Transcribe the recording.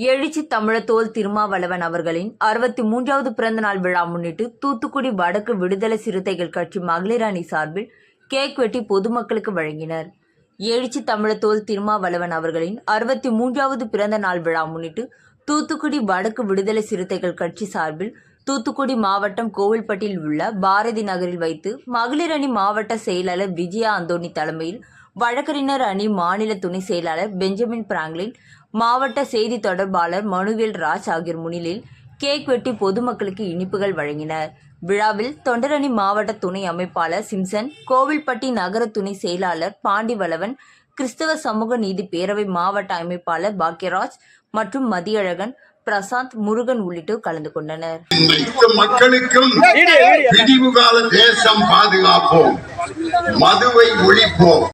எழுச்சி தமிழத்தோல் திருமாவளவன் அவர்களின் அறுபத்தி மூன்றாவது பிறந்த நாள் விழா முன்னிட்டு தூத்துக்குடி வடக்கு விடுதலை சிறுத்தைகள் கட்சி மகளிர் அணி சார்பில் கேக் வெட்டி பொதுமக்களுக்கு வழங்கினர். எழுச்சி தமிழத்தோல் திருமாவளவன் அவர்களின் அறுபத்தி மூன்றாவது பிறந்த நாள் விழா முன்னிட்டு தூத்துக்குடி வடக்கு விடுதலை சிறுத்தைகள் கட்சி சார்பில் தூத்துக்குடி மாவட்டம் கோவில்பட்டியில் உள்ள பாரதி நகரில் வைத்து மகளிர் அணி மாவட்ட செயலாளர் விஜயா அந்தோணி தலைமையில் வழக்கறிஞர் அணி மாநில துணை செயலாளர் பெஞ்சமின் பிராங்க்லின் மாவட்ட செய்தி தொடர்பாளர் மனுவேல் ராஜ் ஆகியோர் முன்னிலையில் கேக் வெட்டி பொதுமக்களுக்கு இனிப்புகள் வழங்கினர். விழாவில் தொண்டரணி மாவட்ட துணை அமைப்பாளர் சிம்சன் கோவில்பட்டி நகர துணை செயலாளர் பாண்டிவளவன் கிறிஸ்தவ சமூக நீதி பேரவை மாவட்ட அமைப்பாளர் பாக்யராஜ் மற்றும் மதியழகன் பிரசாந்த் முருகன் உள்ளிட்டோர் கலந்து கொண்டனர். மக்களுக்கும் விடிவு கால தேசம் பாதுகாப்போம். மதுவை ஒழிப்போம்.